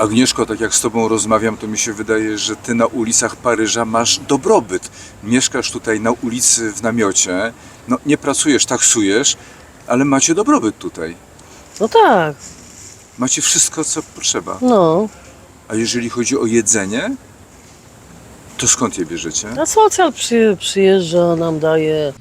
Agnieszko, tak jak z Tobą rozmawiam, to mi się wydaje, że Ty na ulicach Paryża masz dobrobyt. Mieszkasz tutaj na ulicy w namiocie, no nie pracujesz, taksujesz, ale macie dobrobyt tutaj. No tak, Macie wszystko, co potrzeba. no. A jeżeli chodzi o jedzenie, to skąd je bierzecie? A socjal przy, przyjeżdża, nam daje.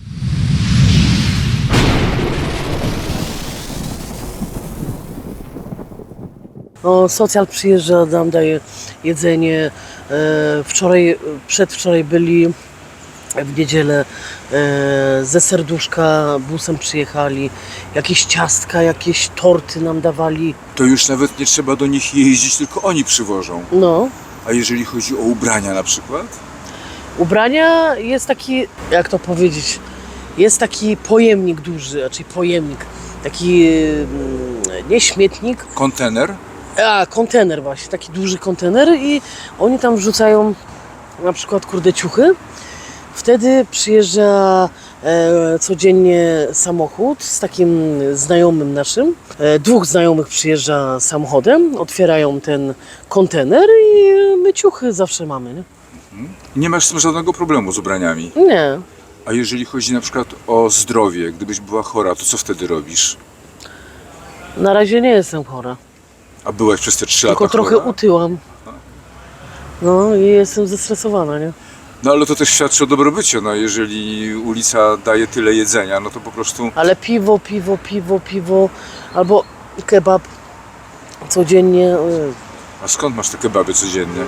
No, socjal przyjeżdża, nam daje jedzenie. E, wczoraj, przedwczoraj byli w niedzielę e, ze serduszka busem przyjechali. Jakieś ciastka, jakieś torty nam dawali. To już nawet nie trzeba do nich jeździć, tylko oni przywożą. No, A jeżeli chodzi o ubrania na przykład? Ubrania jest taki, jak to powiedzieć, jest taki pojemnik duży, raczej pojemnik, taki mm, nie śmietnik, Kontener? A kontener właśnie, taki duży kontener i oni tam wrzucają na przykład kurde ciuchy. Wtedy przyjeżdża e, codziennie samochód z takim znajomym naszym. E, dwóch znajomych przyjeżdża samochodem, otwierają ten kontener i my ciuchy zawsze mamy, nie? Nie masz z tym żadnego problemu z ubraniami. Nie, A jeżeli chodzi na przykład o zdrowie, gdybyś była chora, to co wtedy robisz? Na razie nie jestem chora, A byłaś przez te trzy tylko lata trochę chora? utyłam. No i jestem zestresowana, nie? No ale to też świadczy o dobrobycie. No, jeżeli ulica daje tyle jedzenia, no to po prostu Ale piwo, piwo, piwo, piwo, albo kebab codziennie. A skąd masz te kebaby codziennie?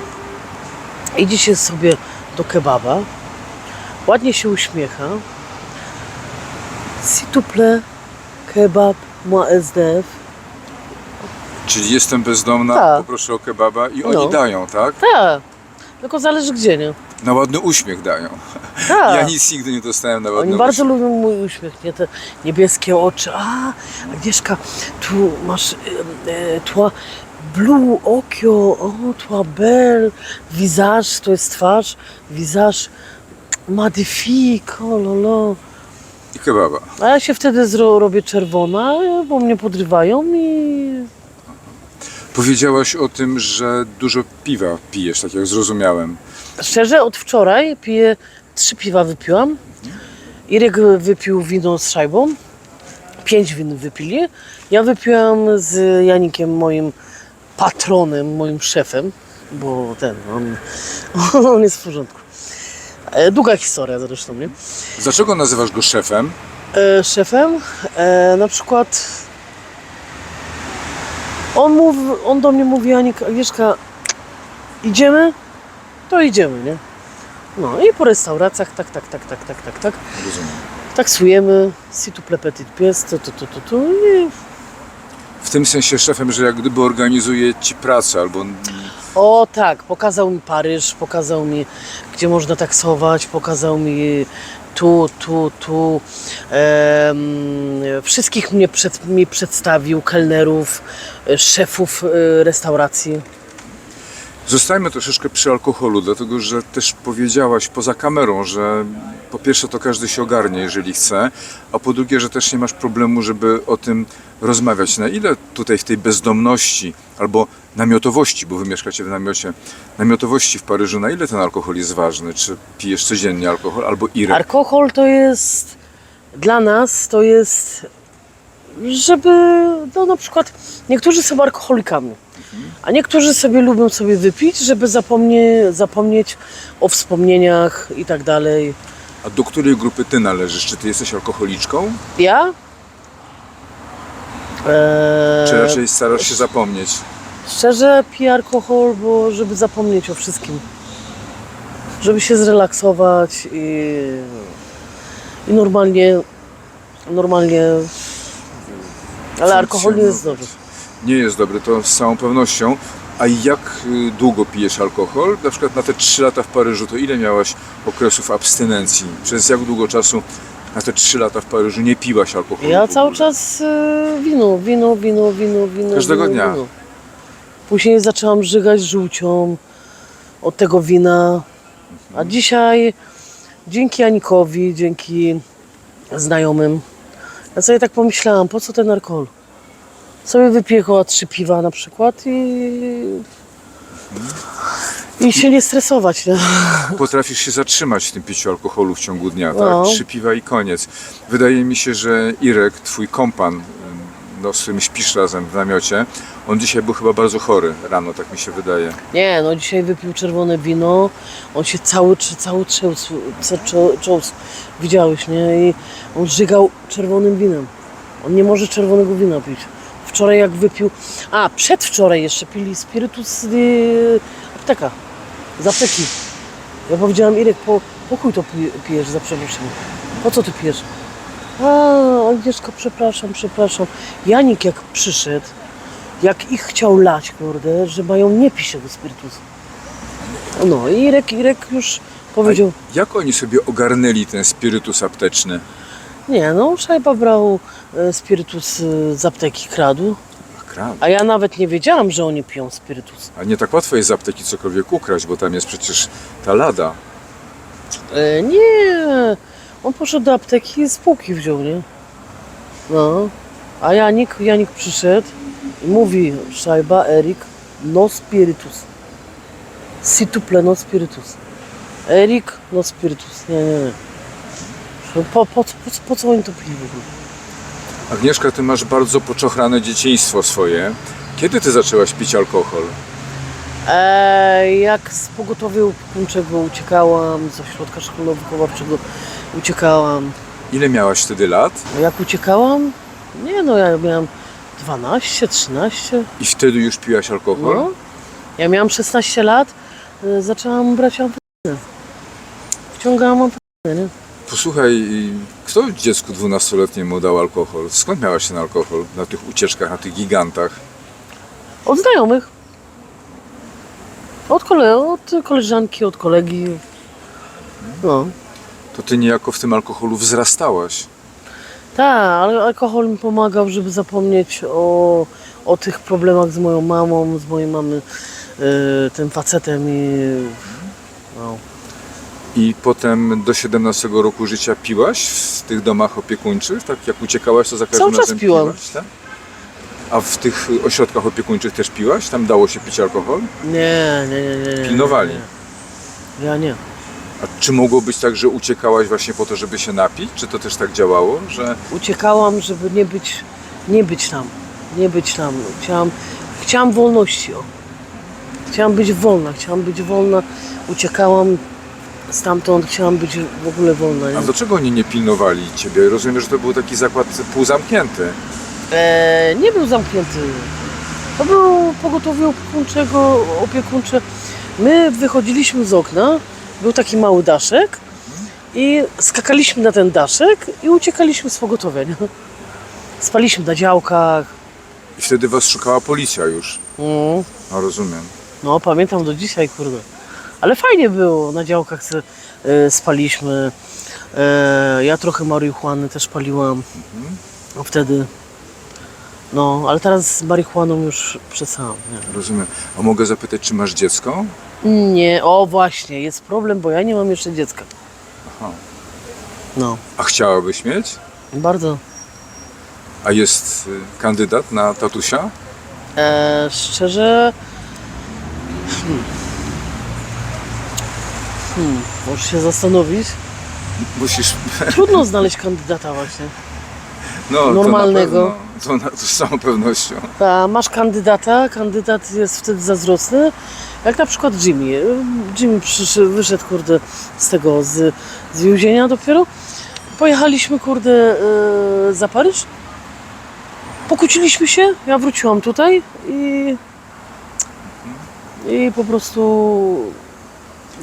Idzie się sobie do kebaba, ładnie się uśmiecha. S'il plaît, kebab, moi SDF. Czyli jestem bezdomna, Tak. poproszę o kebaba i oni No. dają, tak? Tak, tylko zależy gdzie, nie? Na ładny uśmiech dają. Tak. Ja nic nigdy nie dostałem na ładny Oni bardzo uśmiech. lubią mój uśmiech, nie? Te niebieskie oczy. A, Agnieszka, tu masz e, e, toi blue okio, o, toi belle, visage, to jest twarz, visage magnifique, o lolo. I kebaba. A ja się wtedy zro, robię czerwona, bo mnie podrywają i Powiedziałaś o tym, że dużo piwa pijesz, tak jak zrozumiałem. szczerze od wczoraj piję, trzy piwa wypiłam. Irek wypił wino z szajbą, pięć win wypili. Ja wypiłam z Janikiem, moim patronem, moim szefem, bo ten, on, on jest w porządku. E, Długa historia zresztą, nie? Dlaczego nazywasz go szefem? e, szefem. E, na przykład on, mów, on do mnie mówi, Anik, Agnieszka, idziemy? To idziemy, nie? No i po restauracjach, tak, tak, tak, tak, tak, tak, tak. Rozumiem. Taksujemy, si tu petit pies, to, to, to, to, to i... W tym sensie szefem, że jak gdyby organizuje ci pracę albo O tak, pokazał mi Paryż, pokazał mi, gdzie można taksować, pokazał mi tu, tu, tu. Wszystkich mnie przed, mi przedstawił, kelnerów, e, szefów e, restauracji. Zostajmy troszeczkę przy alkoholu, dlatego że też powiedziałaś poza kamerą, że po pierwsze to każdy się ogarnie, jeżeli chce, a po drugie, że też nie masz problemu, żeby o tym rozmawiać. Na ile tutaj w tej bezdomności albo namiotowości, bo wy mieszkacie w namiocie, namiotowości w Paryżu, na ile ten alkohol jest ważny? Czy pijesz codziennie alkohol albo irek? Alkohol to jest dla nas to jest, żeby no na przykład niektórzy są alkoholikami, a niektórzy sobie lubią sobie wypić, żeby zapomnie, zapomnieć o wspomnieniach i tak dalej. A do której grupy ty należysz? Czy ty jesteś alkoholiczką? Ja? Eee, Czy raczej starasz się zapomnieć? Szczerze piję alkohol, bo żeby zapomnieć o wszystkim. Żeby się zrelaksować i, i normalnie, normalnie, ale alkohol nie jest dobry. Nie jest dobry, to z całą pewnością. A jak y, długo pijesz alkohol? Na przykład na te 3 lata w Paryżu, to ile miałaś okresów abstynencji? Przez jak długo czasu na te 3 lata w Paryżu nie piłaś alkoholu? Ja cały czas y, wino, wino, wino, wino, wino. Każdego wino, dnia? Wino. Później zaczęłam żygać żółcią od tego wina, a dzisiaj dzięki Anikowi, dzięki znajomym, ja sobie tak pomyślałam, po co ten alkohol? Sobie wypiję chyba trzy piwa na przykład i I się nie stresować, nie? Potrafisz się zatrzymać w tym piciu alkoholu w ciągu dnia, tak? No. Trzy piwa i koniec. Wydaje mi się, że Irek, twój kompan, no, z którym śpisz razem w namiocie, on dzisiaj był chyba bardzo chory rano, tak mi się wydaje. Nie, no dzisiaj wypił czerwone wino, on się cały, cały trząsł, cząsł, widziałeś, nie? I on żygał czerwonym winem. On nie może czerwonego wina pić. Wczoraj jak wypił, a przedwczoraj jeszcze pili spirytus z y, apteka, z apteki. Ja powiedziałam, Irek, po, pokój to pij- pijesz, za przeproszeniem. Po co ty pijesz? A, Agnieszka, przepraszam, przepraszam. Janik jak przyszedł, jak ich chciał lać, kurde, że mają nie pić tego spirytusu. No i Irek, Irek już powiedział, Jak oni sobie ogarnęli ten spirytus apteczny? nie no, Szajba brał e, spirytus e, z apteki, kradł, A, ja nawet nie wiedziałam, że oni piją spirytus. A nie tak łatwo jest z apteki cokolwiek ukraść, bo tam jest przecież ta lada. E, nie, on poszedł do apteki i z półki wziął, nie? No, a Janik, Janik przyszedł i mówi, Szajba, Erik, no spirytus. Si tu ple, no spirytus. Erik, no spirytus. Nie, nie, nie. Po, po, po, co- po, po co oni to pili w ogóle? Agnieszka, ty masz bardzo poczochrane dzieciństwo swoje. Kiedy ty zaczęłaś pić alkohol? E, jak z pogotowia opiekuńczego uciekałam, z ośrodka szkolno-wychowawczego uciekałam. Ile miałaś wtedy lat? Jak uciekałam? Nie no, ja miałam 12, 13. I wtedy już piłaś alkohol? No. Ja miałam 16 lat, y, zaczęłam brać amfetynę. Wciągałam amfetynę, nie? Posłuchaj, kto dziecku dwunastoletniemu dał alkohol? Skąd miałaś ten alkohol na tych ucieczkach, na tych gigantach? Od znajomych. Od, kole, od koleżanki, od kolegi. No. To ty niejako w tym alkoholu wzrastałaś. Tak, ale alkohol mi pomagał, żeby zapomnieć o, o tych problemach z moją mamą, z mojej mamy, y, tym facetem i... I potem do 17 roku życia piłaś w tych domach opiekuńczych? Tak jak uciekałaś, to za każdym Cały czas razem piłam. piłaś, tak? A w tych ośrodkach opiekuńczych też piłaś? Tam dało się pić alkohol? Nie, nie, nie, nie, nie. Pilnowali. Nie. Ja nie. A czy mogło być tak, że uciekałaś właśnie po to, żeby się napić? Czy to też tak działało, że uciekałam, żeby nie być, nie być tam, nie być tam. Chciałam, chciałam wolności. O. Chciałam być wolna, chciałam być wolna. Uciekałam stamtąd, chciałam być w ogóle wolna. A Nie, dlaczego oni nie pilnowali ciebie? Rozumiem, że to był taki zakład półzamknięty. e, nie był zamknięty. To był pogotowie opiekuńczego, opiekuńcze. My wychodziliśmy z okna, był taki mały daszek i skakaliśmy na ten daszek i uciekaliśmy z pogotowia. Nie? Spaliśmy na działkach. I wtedy was szukała policja już. Mm. No rozumiem. No, pamiętam do dzisiaj, kurde. Ale fajnie było, na działkach e, spaliśmy. E, ja trochę marihuany też paliłam. No, wtedy. No, ale teraz z marihuaną już przesadzam. Rozumiem. A mogę zapytać, czy masz dziecko? Nie. nie, o właśnie, jest problem, bo ja nie mam jeszcze dziecka. Aha. No, A chciałabyś mieć? bardzo. A jest y, kandydat na tatusia? E, szczerze. Hmm. Hmm, możesz się zastanowić. Musisz. Trudno znaleźć kandydata właśnie. No, Normalnego. To, na pewno, to, na, to z całą pewnością. Ta, masz kandydata, kandydat jest wtedy zazdrosny, jak na przykład Jimmy. Jimmy przyszedł, wyszedł, kurde, z tego, z, z więzienia dopiero. Pojechaliśmy, kurde, e, za Paryż. Pokłóciliśmy się, ja wróciłam tutaj i, i po prostu,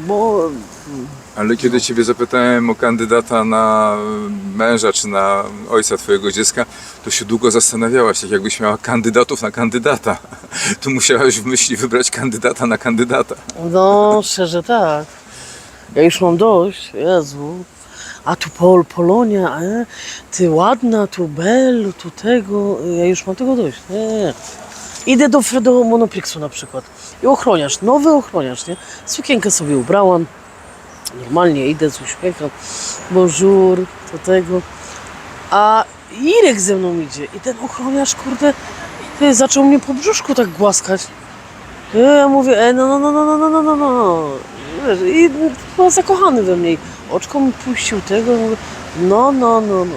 bo Ale kiedy ciebie zapytałem o kandydata na męża czy na ojca twojego dziecka, to się długo zastanawiałaś, tak jakbyś miała kandydatów na kandydata. Tu musiałaś w myśli wybrać kandydata na kandydata. No, szczerze tak. Ja już mam dość, Jezu. A tu Pol, Polonia, e? ty ładna, tu Bell, tu tego. Ja już mam tego dość. Nie. Idę do, do Monoplexu na przykład. I ochroniarz, nowy ochroniarz, nie? Sukienkę sobie ubrałam. Normalnie idę z uśmiechem. Bonjour, do tego. A Irek ze mną idzie. I ten ochroniarz, kurde, ty, zaczął mnie po brzuszku tak głaskać. Ja mówię, e, no, no, no, no, no, no, no, no, no. I był zakochany we mnie. Oczko mi puścił tego, mówię, no, no, no, no.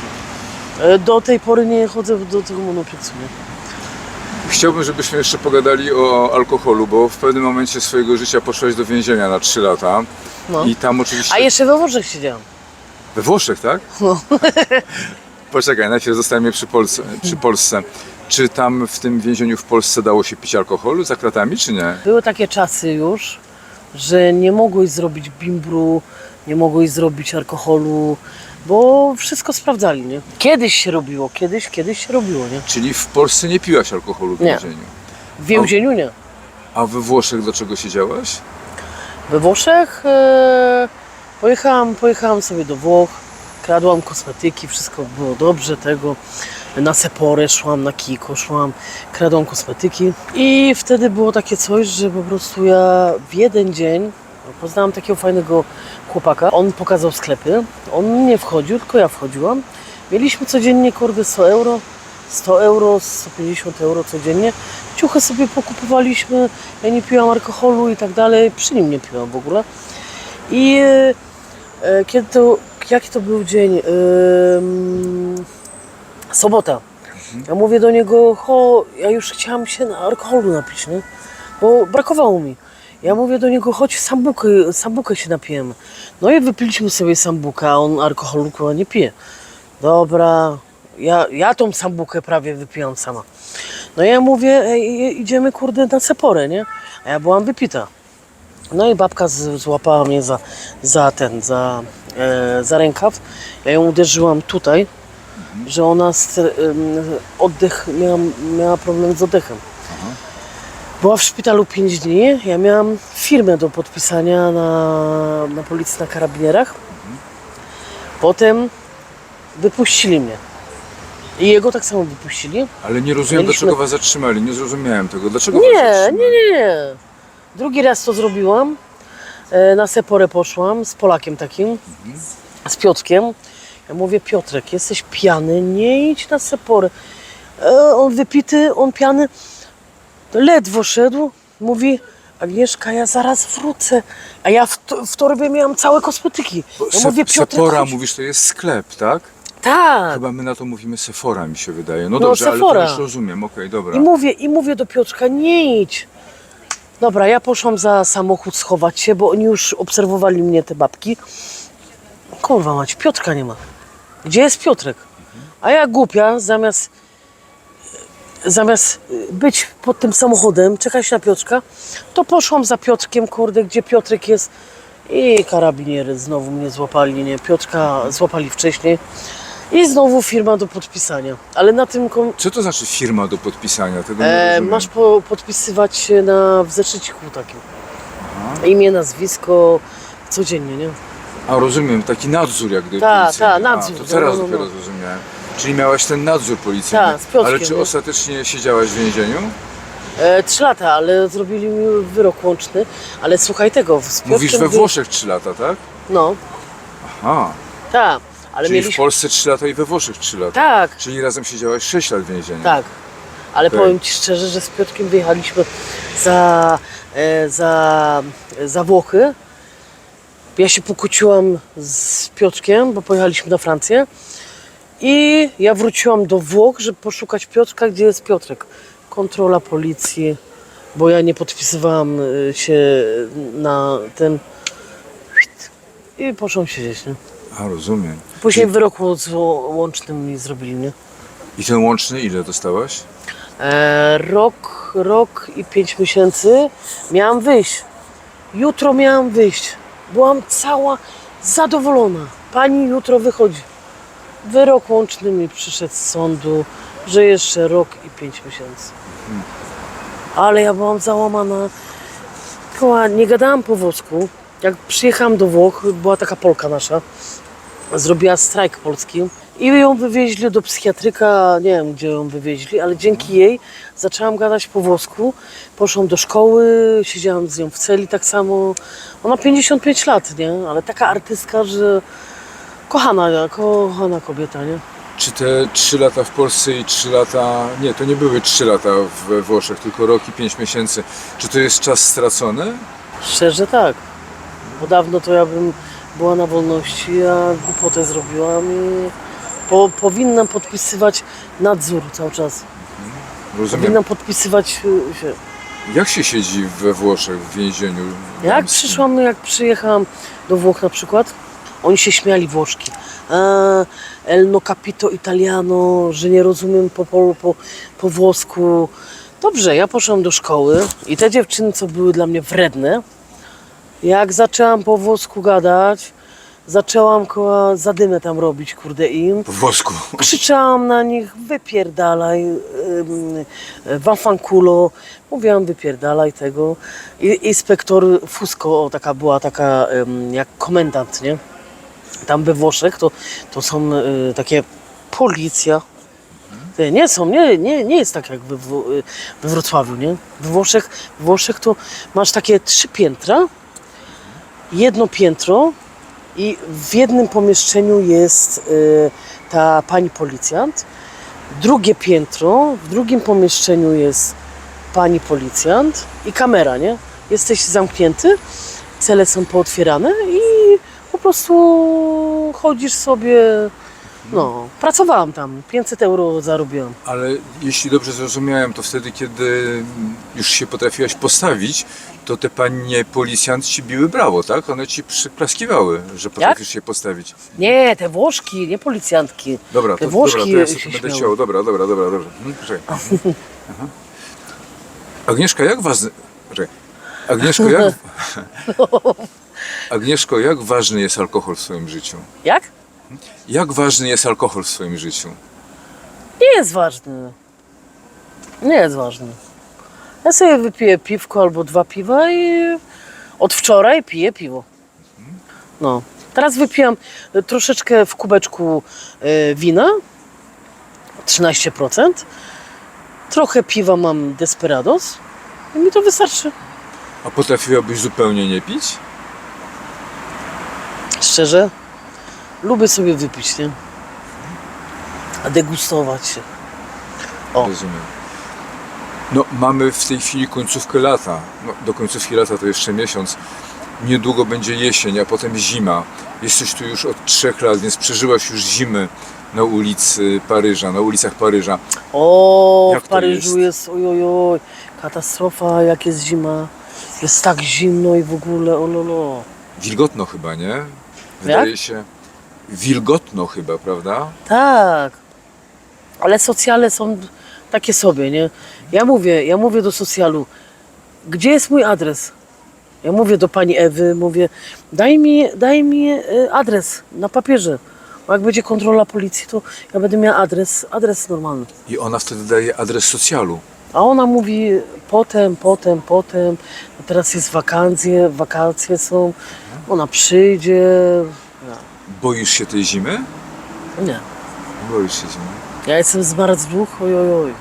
E, Do tej pory nie chodzę do tego monoplexu, nie? Chciałbym, żebyśmy jeszcze pogadali o alkoholu, bo w pewnym momencie swojego życia poszłaś do więzienia na 3 lata. No. I tam oczywiście... A jeszcze we Włoszech siedziałam. We Włoszech, tak? No. Poczekaj, najpierw zostajemy przy Polsce, przy Polsce. Czy tam w tym więzieniu w Polsce dało się pić alkoholu za kratami, czy nie? Były takie czasy już, że nie mogłeś zrobić bimbru, nie mogłeś zrobić alkoholu, bo wszystko sprawdzali, nie? Kiedyś się robiło, kiedyś, kiedyś się robiło, nie? Czyli w Polsce nie piłaś alkoholu w Nie. więzieniu. W więzieniu nie. A we Włoszech do czego siedziałaś? We Włoszech e, pojechałam, pojechałam sobie do Włoch, kradłam kosmetyki, wszystko było dobrze, tego. Na Seporę szłam, na Kiko szłam, kradłam kosmetyki. I wtedy było takie coś, że po prostu ja w jeden dzień poznałam takiego fajnego chłopaka. On pokazał sklepy, on nie wchodził, tylko ja wchodziłam. Mieliśmy codziennie kurde 100 euro, 100 euro, 150 euro codziennie. Ciuchy sobie pokupowaliśmy, ja nie piłam alkoholu i tak dalej, przy nim nie piłam w ogóle. I e, e, kiedy to, jaki to był dzień? Ym, sobota. Ja mówię do niego, ho, ja już chciałam się na alkoholu napić, nie? bo brakowało mi. Ja mówię do niego, chodź sambukę, sambukę się napijemy. No i wypiliśmy sobie sambukę, a on alkoholu kurwa nie pije. Dobra, ja, ja tą sambukę prawie wypiłam sama. No ja mówię, ej, idziemy kurde na Seporę, nie? A ja byłam wypita. No i babka z, złapała mnie za, za ten, za, e, za rękaw. Ja ją uderzyłam tutaj, że ona st- em, oddech, miała, miała problem z oddechem. Była w szpitalu 5 dni. Ja miałam firmę do podpisania na, na policji na karabinierach. Potem wypuścili mnie. I jego tak samo wypuścili. Ale nie rozumiem, Mieliśmy- dlaczego was zatrzymali. Nie zrozumiałem tego. Dlaczego was Nie, zatrzymali? nie, nie, nie. Drugi raz to zrobiłam. E, Na Seporę poszłam z Polakiem takim, z Piotrkiem. Ja mówię, Piotrek, jesteś pijany, nie idź na Seporę. E, On wypity, on pijany. Ledwo szedł, mówi, Agnieszka, ja zaraz wrócę. A ja w, to- w torbie miałam całe kosmetyki. Ja Se- mówię, Sephora, chodź. mówisz, to jest sklep, tak? Tak. Chyba my na to mówimy Sephora, mi się wydaje. No, No, dobrze, ale Sephora. to już rozumiem, okej, dobra. I mówię, I mówię do Piotrka, nie idź. Dobra, ja poszłam za samochód schować się, bo oni już obserwowali mnie, te babki. Kurwa mać, Piotrka nie ma. Gdzie jest Piotrek? A ja głupia, zamiast, zamiast być pod tym samochodem, czekać na Piotrka, to poszłam za Piotrkiem, kurde, gdzie Piotrek jest. I karabiniery znowu mnie złapali, nie? Piotrka złapali wcześniej. I znowu firma do podpisania. Ale na tym kom- Co to znaczy firma do podpisania? Tego E, masz po, podpisywać się na w zeszyciku takim. Imię, nazwisko, codziennie, nie? A rozumiem, taki nadzór jak gdyby Tak, tak, nadzór, A, to teraz no, no, dopiero no. zrozumiałem. Czyli miałaś ten nadzór policyjny. Tak, z Piotrkiem, Ale czy nie? ostatecznie siedziałaś w więzieniu? E, trzy lata, ale zrobili mi wyrok łączny. Ale słuchaj tego, z Mówisz we Włoszech 3 lata, tak? No, Aha, tak. Ale czyli w mieliśmy... Polsce 3 lata i we Włoszech 3 lata. Tak, Czyli razem siedziałaś 6 lat w więzieniu. tak. Ale Okej. powiem Ci szczerze, że z Piotrkiem wyjechaliśmy za, e, za, za Włochy. Ja się pokłóciłam z Piotrkiem, bo pojechaliśmy na Francję. I ja wróciłam do Włoch, żeby poszukać Piotrka, gdzie jest Piotrek. Kontrola policji, bo ja nie podpisywałam y, się na ten. I poszłam siedzieć. Nie? A, rozumiem. Później I, wyrok ł- łączny mi zrobili. Nie? I ten łączny ile dostałaś? E, rok, rok i pięć miesięcy miałam wyjść. Jutro miałam wyjść. Byłam cała zadowolona. Pani jutro wychodzi. Wyrok łączny mi przyszedł z sądu, że jeszcze rok i pięć miesięcy. Ale ja byłam załamana. Koła, nie gadałam po włosku. Jak przyjechałam do Włoch, była taka Polka nasza, zrobiła strajk polski i ją wywieźli do psychiatryka, nie wiem gdzie ją wywieźli, ale dzięki jej zaczęłam gadać po włosku. Poszłam do szkoły, siedziałam z nią w celi tak samo. Ona 55 lat, nie? Ale taka artystka, że kochana, kochana kobieta, nie? Czy te 3 lata w Polsce i 3 lata, nie, to nie były 3 lata we Włoszech, tylko rok i 5 miesięcy. Czy to jest czas stracony? Szczerze tak. Bo dawno to ja bym była na wolności, a głupotę zrobiłam i po, powinnam podpisywać nadzór cały czas. Rozumiem. Powinnam podpisywać y, się. Jak się siedzi we Włoszech w więzieniu? Jak przyszłam, jak przyjechałam do Włoch na przykład, oni się śmiali Włoszki. A, el no capito italiano, że nie rozumiem po, po, po, po włosku. Dobrze, ja poszłam do szkoły i te dziewczyny, co były dla mnie wredne, jak zaczęłam po włosku gadać, zaczęłam koła zadymę tam robić, kurde im. Po włosku. Krzyczałam na nich, wypierdalaj, ym, wamfankulo. Mówiłam, wypierdalaj tego. I inspektor Fusco, o, taka była taka ym, jak komendant, nie? Tam we Włoszech to, to są y, takie policja. Nie są, nie, nie, nie jest tak jak we, y, we Wrocławiu, nie? We Włoszech, w Włoszech to masz takie trzy piętra, jedno piętro i w jednym pomieszczeniu jest y, ta pani policjant. Drugie piętro, w drugim pomieszczeniu jest pani policjant i kamera, nie? Jesteś zamknięty, cele są pootwierane i prostu chodzisz sobie. No, pracowałam tam, 500 euro zarobiłam. Ale jeśli dobrze zrozumiałem, to wtedy, kiedy już się potrafiłaś postawić, to te panie policjant ci biły brawo, tak? One ci przyklaskiwały, że potrafisz się postawić. Nie, te Włoszki, nie policjantki. Dobra, Te to, Włoszki dobra, to ja się sobie będę śmiały. ciął. Dobra, dobra, dobra, dobra. Poczekaj. Aha. Agnieszka, jak. Poczekaj. Agnieszko, jak... Agnieszko, jak ważny jest alkohol w swoim życiu? Jak? Jak ważny jest alkohol w swoim życiu? Nie jest ważny. Nie jest ważny. Ja sobie wypiję piwko albo dwa piwa i od wczoraj piję piwo. No. Teraz wypijam troszeczkę w kubeczku e, wina. 13%. Trochę piwa mam Desperados. I mi to wystarczy. A potrafiłabyś zupełnie nie pić? Szczerze. Lubię sobie wypić, nie? A degustować się. O. Rozumiem. No, mamy w tej chwili końcówkę lata. No, do końcówki lata to jeszcze miesiąc. Niedługo będzie jesień, a potem zima. Jesteś tu już od trzech lat, więc przeżyłaś już zimy na ulicy Paryża, na ulicach Paryża. O, Jak w to Paryżu jest? jest, ojojoj, katastrofa, jak jest zima. Jest tak zimno i w ogóle, ololo. Wilgotno chyba, nie? Wydaje się. Wilgotno chyba, prawda? Tak, ale socjale są takie sobie, nie? Ja mówię, ja mówię do socjalu, gdzie jest mój adres? Ja mówię do pani Ewy, mówię, daj mi, daj mi e, adres na papierze. Bo jak będzie kontrola policji, to ja będę miała adres, adres normalny. I ona wtedy daje adres socjalu. A ona mówi potem, potem, potem. Teraz jest wakacje, wakacje są. Ona przyjdzie. Boisz się tej zimy? Nie. Boisz się zimy. Ja jestem zmarzluch, oj, oj, oj.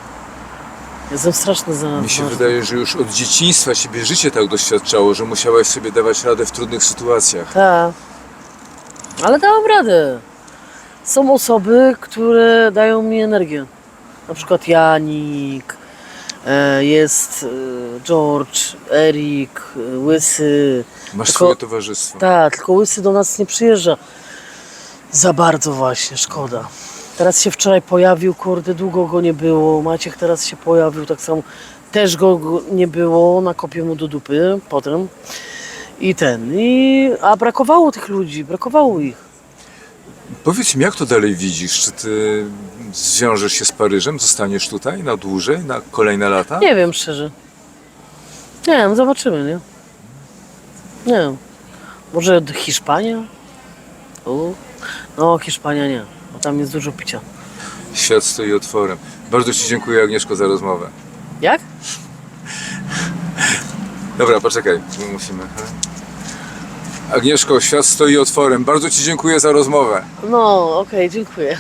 Jestem straszny za Mi się wydaje, że już od dzieciństwa ciebie życie tak doświadczało, że musiałaś sobie dawać radę w trudnych sytuacjach. Tak. Ale dałam radę. Są osoby, które dają mi energię. Na przykład Janik, jest e, George, Erik, e, Łysy. Masz Tylko- swoje towarzystwo. Tak, tylko Łysy do nas nie przyjeżdża za bardzo właśnie, szkoda. Teraz się wczoraj pojawił, kurde, długo go nie było. Maciek teraz się pojawił, tak samo też go go nie było, nakopię mu do dupy potem. I ten, i, a brakowało tych ludzi, brakowało ich. Powiedz mi, jak to dalej widzisz? Czy ty zwiążesz się z Paryżem? Zostaniesz tutaj na dłużej, na kolejne lata? Nie wiem szczerze. Nie wiem, zobaczymy, nie? Nie wiem. Może do Hiszpania? U. No, Hiszpania nie, bo tam jest dużo picia. Świat stoi otworem. Bardzo Ci dziękuję, Agnieszko, za rozmowę. Jak? Dobra, poczekaj, my musimy. Agnieszko, świat stoi otworem. Bardzo Ci dziękuję za rozmowę. No, okej, dziękuję.